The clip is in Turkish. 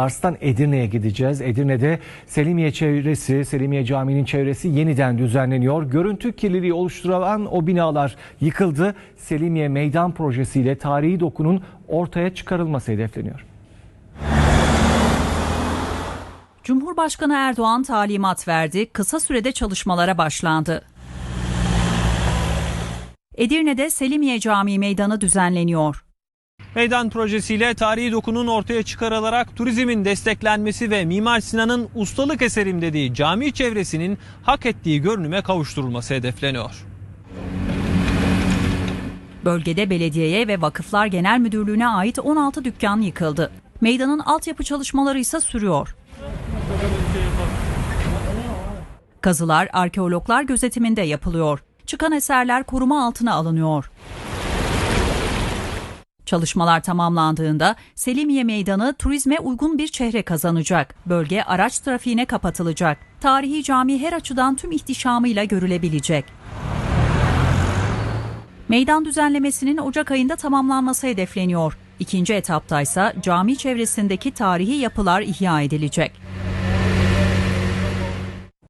Kars'tan Edirne'ye gideceğiz. Edirne'de Selimiye çevresi, Selimiye Camii'nin çevresi yeniden düzenleniyor. Görüntü kirliliği oluşturan o binalar yıkıldı. Selimiye Meydan projesiyle tarihi dokunun ortaya çıkarılması hedefleniyor. Cumhurbaşkanı Erdoğan talimat verdi, kısa sürede çalışmalara başlandı. Edirne'de Selimiye Camii Meydanı düzenleniyor. Meydan projesiyle tarihi dokunun ortaya çıkarılarak turizmin desteklenmesi ve Mimar Sinan'ın ustalık eserim dediği cami çevresinin hak ettiği görünüme kavuşturulması hedefleniyor. Bölgede belediyeye ve Vakıflar Genel Müdürlüğü'ne ait 16 dükkan yıkıldı. Meydanın altyapı çalışmaları ise sürüyor. Kazılar arkeologlar gözetiminde yapılıyor. Çıkan eserler koruma altına alınıyor. Çalışmalar tamamlandığında Selimiye Meydanı turizme uygun bir çehre kazanacak. Bölge araç trafiğine kapatılacak. Tarihi cami her açıdan tüm ihtişamıyla görülebilecek. Meydan düzenlemesinin Ocak ayında tamamlanması hedefleniyor. İkinci etapta ise cami çevresindeki tarihi yapılar ihya edilecek.